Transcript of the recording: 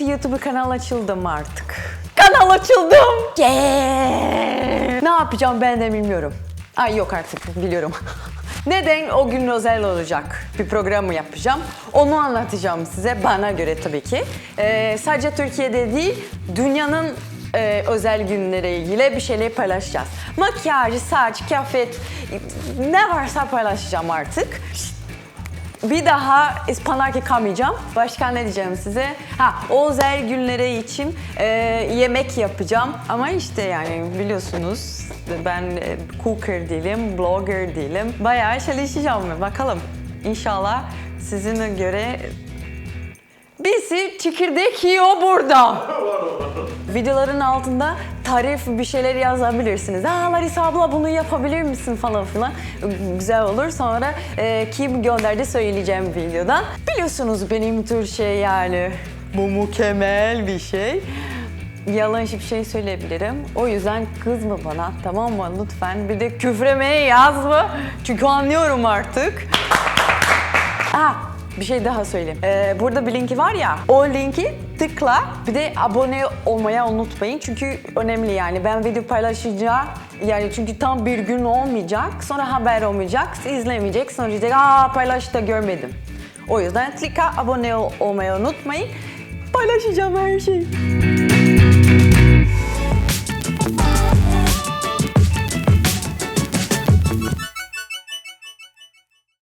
YouTube kanal açıldım artık. Kanal açıldım. Yeah! Ne yapacağım ben de bilmiyorum. Ay yok artık biliyorum. Neden o gün özel olacak bir programı yapacağım. Onu anlatacağım size bana göre tabii ki. Ee, sadece Türkiye'de değil dünyanın e, özel günlere ilgili bir şeyler paylaşacağız. Makyaj, saç, kıyafet ne varsa paylaşacağım artık. Bir daha ıspanaklı kalmayacağım. Başka ne diyeceğim size? Ha, özel günlere için e, yemek yapacağım. Ama işte yani biliyorsunuz ben e, cooker değilim, blogger değilim. Bayağı çalışacağım. Bakalım. İnşallah sizinle göre Birisi çekirdek yiyor burada. Videoların altında tarif bir şeyler yazabilirsiniz. Aa Larissa abla bunu yapabilir misin falan filan. Güzel olur. Sonra e, kim gönderdi söyleyeceğim videodan. Biliyorsunuz benim tür şey yani bu mükemmel bir şey. Yalan hiçbir şey söyleyebilirim. O yüzden kızma bana tamam mı lütfen. Bir de küfremeye yazma. Çünkü anlıyorum artık. Ah bir şey daha söyleyeyim. Ee, burada bir linki var ya, o linki tıkla. Bir de abone olmaya unutmayın çünkü önemli yani. Ben video paylaşacağım. Yani çünkü tam bir gün olmayacak. Sonra haber olmayacak. izlemeyecek. Sonra diyecek aa paylaş da görmedim. O yüzden tıkla abone ol- olmayı unutmayın. Paylaşacağım her şeyi.